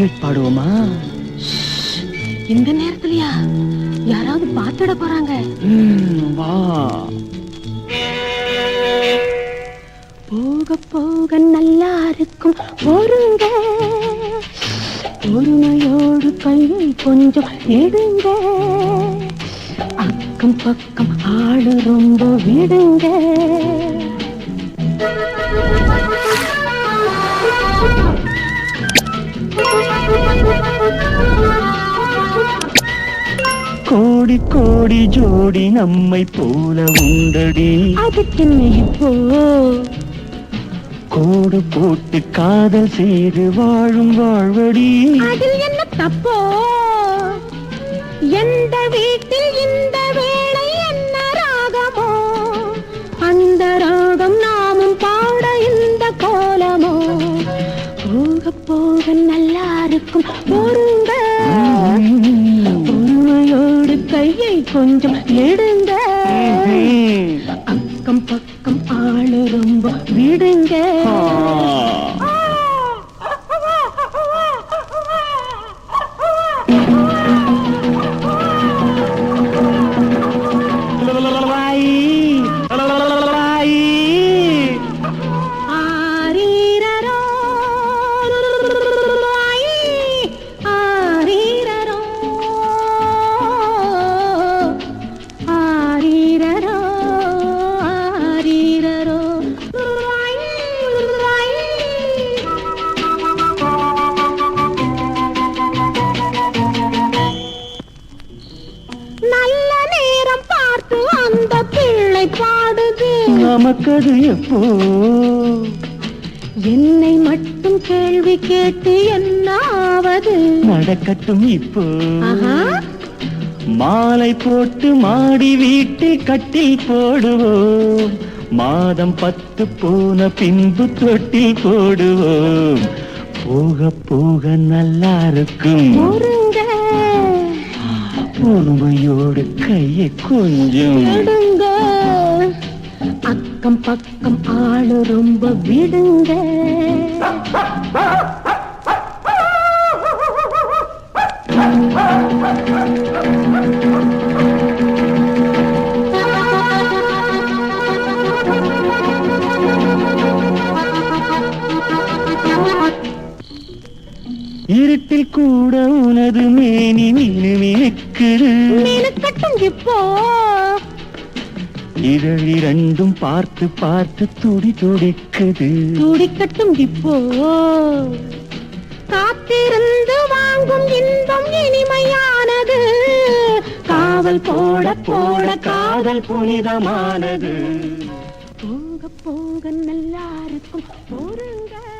duet பாடுவோமா இந்த நேரத்துலயா? யாராவது பாத்துட போறாங்க. வா. போக போக நல்லா இருக்கும் பொருங்க பொறுமையோடு கையை கொஞ்சம் எடுங்க அக்கம் பக்கம் ஆளு ரொம்ப விடுங்க. கோடி கோடி ஜோடி நம்மை போல உண்டடி. அதுக்கு இப்போ கோடு போட்டு காதல் செய்து வாழும் வாழ்வடி. அதில் என்ன தப்போ? எந்த வீட்டில் இந்த வேளை என்ன ராகமோ? அந்த ராகம் நாமும் பாட இந்த கோலமோ? போக போக நல்லா இருக்கும் பொருங்க கொஞ்சம் எடுங்க. அக்கம் பக்கம் ஆளு ரொம்ப விடுங்க நமக்கது எப்போ? என்னை மட்டும் கேள்வி கேட்டு என்ன ஆவது நடக்கட்டும் இப்போ. மாலை போட்டு மாடி வீட்டில் கட்டில் போடுவோம். மாதம் பத்து போன பின்பு தொட்டில் போடுவோம். போக போக நல்லா இருக்கும். பொறுமையோடு கையை கொஞ்சம் விடுங்க அக்கம் பக்கம் ஆளு ரொம்ப விடுங்க. இருட்டில் கூட உனது மேனி மினுமினுக்குது மினுக்கட்டும் இப்போ. இதழ் இரண்டும் பார்த்து பார்த்து துடி துடிக்குது. துடிக்கட்டும் இப்போ. காத்திருந்து வாங்கும் இன்பம் இனிமையானது. காவல் போட போட காதல் புனிதமானது. போக போக நல்லா இருக்கும் பொறுங்க.